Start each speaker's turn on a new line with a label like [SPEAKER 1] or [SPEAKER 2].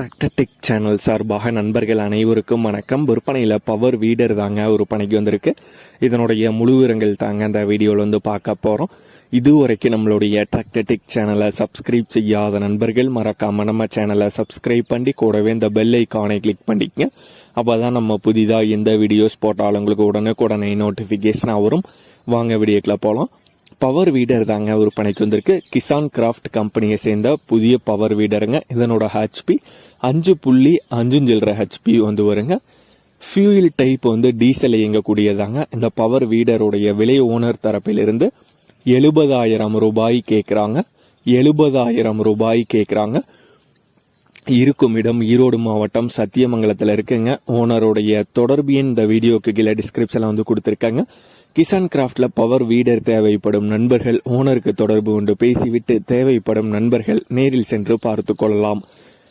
[SPEAKER 1] Tractor tech channel சார்பாக நண்பர்கள் அனைவருக்கும் வணக்கம். விற்பனையில் பவர் வீடர் தாங்க ஒரு பணிக்கு வந்திருக்கு. இதனுடைய முழு விவரங்கள் தாங்க அந்த வீடியோவில் வந்து பார்க்க போகிறோம் இதுவரைக்கும் நம்மளுடைய டிராக்டர் டெக் சேனலை சப்ஸ்கிரைப் செய்யாத நண்பர்கள் மறக்காம நம்ம சேனலை சப்ஸ்கிரைப் பண்ணி கூடவே இந்த பெல் ஐக்கானை கிளிக் பண்ணிக்கங்க. அப்போ தான் நம்ம புதிதாக எந்த வீடியோஸ் போட்டாலும் உங்களுக்கு உடனுக்குடனே நோட்டிஃபிகேஷனாக வரும். வாங்க வீடியோக்குள்ள போகலாம் பவர் வீடர் தாங்க ஒரு பணிக்கு வந்திருக்கு. கிசான் கிராஃப்ட் கம்பெனியை சேர்ந்த புதிய பவர் வீடருங்க இதனோட ஹெச்பி அஞ்சு புள்ளி அஞ்சு சில்லற ஹெச்பி வந்து வருங்க. ஃபியூயில் டைப் வந்து டீசல் இயங்கக்கூடியதாங்க. இந்த பவர் வீடருடைய விலை ஓனர் தரப்பிலிருந்து எழுபதாயிரம் ரூபாய் கேட்குறாங்க எழுபதாயிரம் ரூபாய் கேட்குறாங்க இருக்கும் இடம் ஈரோடு மாவட்டம் சத்தியமங்கலத்தில் இருக்குங்க. ஓனருடைய தொடர்பு எண் இந்த வீடியோக்கு கீழே டிஸ்கிரிப்ஷனில் வந்து கொடுத்துருக்காங்க. கிசான் கிராஃப்டில் பவர் வீடர் தேவைப்படும் நண்பர்கள் ஓனருக்கு தொடர்பு கொண்டு பேசிவிட்டு தேவைப்படும் நண்பர்கள் நேரில் சென்று பார்த்து கொள்ளலாம்.